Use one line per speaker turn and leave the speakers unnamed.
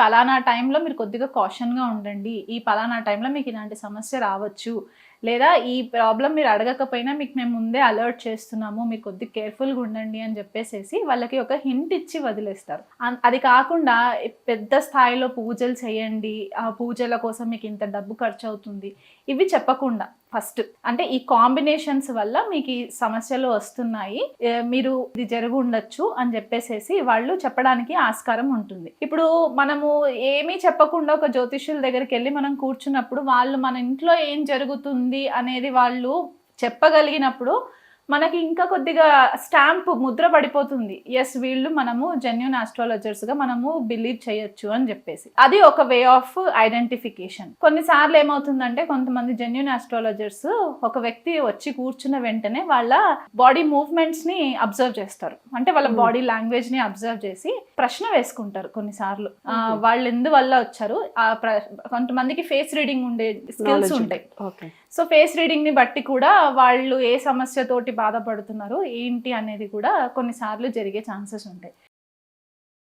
పలానా టైంలో మీరు కొద్దిగా కాషన్గా ఉండండి. ఈ పలానా టైంలో మీకు ఇలాంటి సమస్య రావచ్చు. లేదా ఈ ప్రాబ్లం మీరు అడగకపోయినా మీకు మేము ముందే అలర్ట్ చేస్తున్నాము. మీరు కొద్దిగా కేర్ఫుల్గా ఉండండి అని చెప్పేసేసి వాళ్ళకి ఒక హింట్ ఇచ్చి వదిలేస్తారు. అది కాకుండా పెద్ద స్థాయిలో పూజలు చేయండి. ఆ పూజల కోసం మీకు ఇంత డబ్బు ఖర్చు అవుతుంది ఇవి చెప్పకుండా. ఫస్ట్. అంటే ఈ కాంబినేషన్స్ వల్ల మీకు ఈ సమస్యలు వస్తున్నాయి. మీరు ఇది జరుగు ఉండొచ్చు అని చెప్పేసేసి వాళ్ళు చెప్పడానికి ఆస్కారం ఉంటుంది. ఇప్పుడు మనము ఏమీ చెప్పకుండా ఒక జ్యోతిష్యుల దగ్గరికి వెళ్ళి మనం కూర్చున్నప్పుడు వాళ్ళు మన ఇంట్లో ఏం జరుగుతుంది అనేది వాళ్ళు చెప్పగలిగినప్పుడు మనకి ఇంకా కొద్దిగా స్టాంప్ ముద్ర పడిపోతుంది. ఎస్ వీళ్ళు మనము జెన్యున్ ఆస్ట్రాలజర్స్గా మనము బిలీవ్ చేయొచ్చు అని చెప్పేసి. అది ఒక వే ఆఫ్ ఐడెంటిఫికేషన్ కొన్నిసార్లు ఏమవుతుందంటే కొంతమంది జెన్యున్ ఆస్ట్రాలజర్స్ ఒక వ్యక్తి వచ్చి కూర్చున్న వెంటనే వాళ్ళ బాడీ మూవ్మెంట్స్ని అబ్జర్వ్ చేస్తారు. అంటే వాళ్ళ. బాడీ లాంగ్వేజ్ని అబ్జర్వ్ చేసి ప్రశ్న వేసుకుంటారు కొన్నిసార్లు. వాళ్ళు ఎందువల్ల వచ్చారు? ఆ కొంతమందికి ఫేస్ రీడింగ్ ఉండే స్కిల్స్ ఉంటాయి. సో ఫేస్ రీడింగ్ని బట్టి కూడా వాళ్ళు ఏ సమస్యతోటి బాధపడుతున్నారు ఏంటి అనేది కూడా కొన్నిసార్లు జరిగే ఛాన్సెస్ ఉంటాయి.